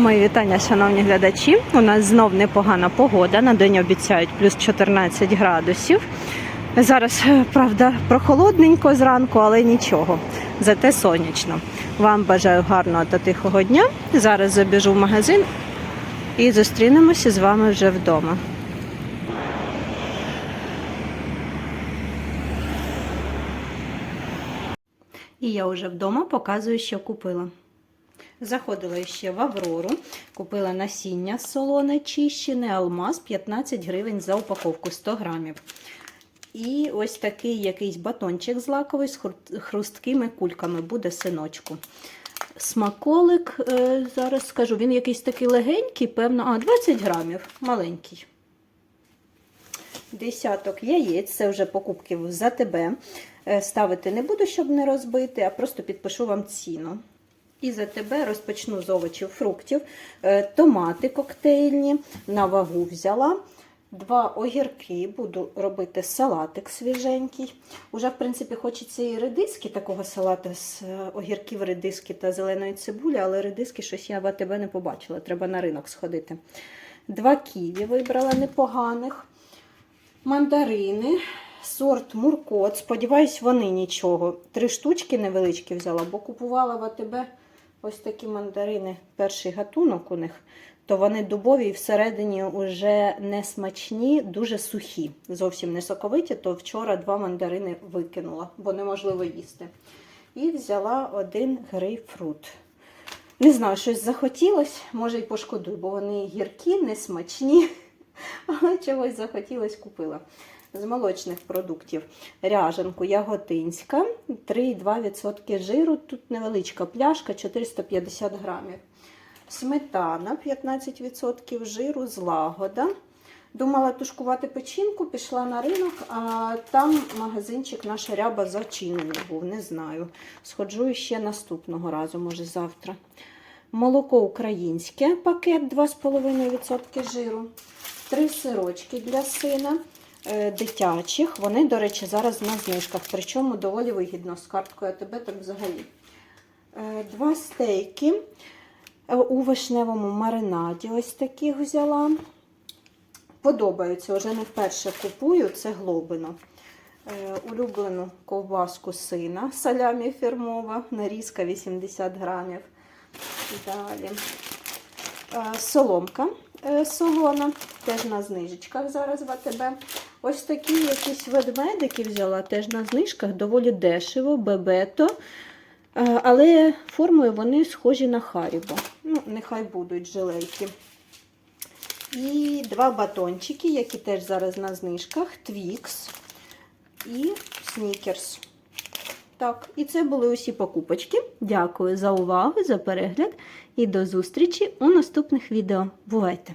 Мої вітання, шановні глядачі. У нас знов непогана погода. На день обіцяють плюс 14 градусів. Зараз, е, правда, прохолодненько зранку, але нічого. Зате сонячно. Вам бажаю гарного та тихого дня. Зараз забіжу в магазин і зустрінемося з вами вже вдома. І я вже вдома показую, що купила. Заходила ще в Аврору, купила насіння солоне чищене, алмаз 15 гривень за упаковку 100 грамів. І ось такий якийсь батончик злаковий з хрусткими кульками буде синочку. Смаколик, е, зараз скажу, він якийсь такий легенький, певно, а 20 грамів, маленький. Десяток яєць, це вже покупки за тебе. Е, Ставити не буду, щоб не розбити, а просто підпишу вам ціну. І за тебе розпочну з овочів, фруктів, Е, томати коктейльні, на вагу взяла. Два огірки, буду робити салатик свіженький. Уже, в принципі, хочеться і редиски такого салату з е, огірків, редиски та зеленої цибулі, але редиски щось я в АТБ не побачила. Треба на ринок сходити. Два ківі вибрала непоганих. Мандарини, сорт Муркот. Сподіваюсь, вони нічого. Три штучки невеличкі взяла, бо купувала в АТБ ось такі мандарини, перший гатунок у них. То вони дубові і всередині вже не смачні, дуже сухі, зовсім не соковиті, то вчора два мандарини викинула, бо неможливо їсти. І взяла один грейпфрут. Не знаю, щось захотілось, може й пошкодую, бо вони гіркі, не смачні, але чогось захотілось купила. З молочних продуктів ряженку яготинська, 3,2% жиру, тут невеличка пляшка, 450 грамів. Сметана 15% жиру, злагода. Думала тушкувати печінку, пішла на ринок, а там магазинчик наша ряба зачинений був, не знаю. Сходжу ще наступного разу, може завтра. Молоко українське, пакет 2,5% жиру. Три сирочки для сина дитячих. Вони, до речі, зараз на знижках, причому доволі вигідно з карткою АТБ так взагалі. Е, Два стейки е, у вишневому маринаді. Ось таких взяла. Подобаються, вже не вперше купую, це глобино. Е, улюблену ковбаску сина, салямі фірмова, нарізка 80 грамів. Далі. Е, Соломка е, солона, теж на знижечках зараз в АТБ. Ось такі якісь ведмедики взяла, теж на знижках, доволі дешево, бебето. Е, Але формою вони схожі на харібо. Ну, нехай будуть жилейки. І два батончики, які теж зараз на знижках. Твікс і снікерс. Так, і це були усі покупочки. Дякую за увагу, за перегляд і до зустрічі у наступних відео. Бувайте!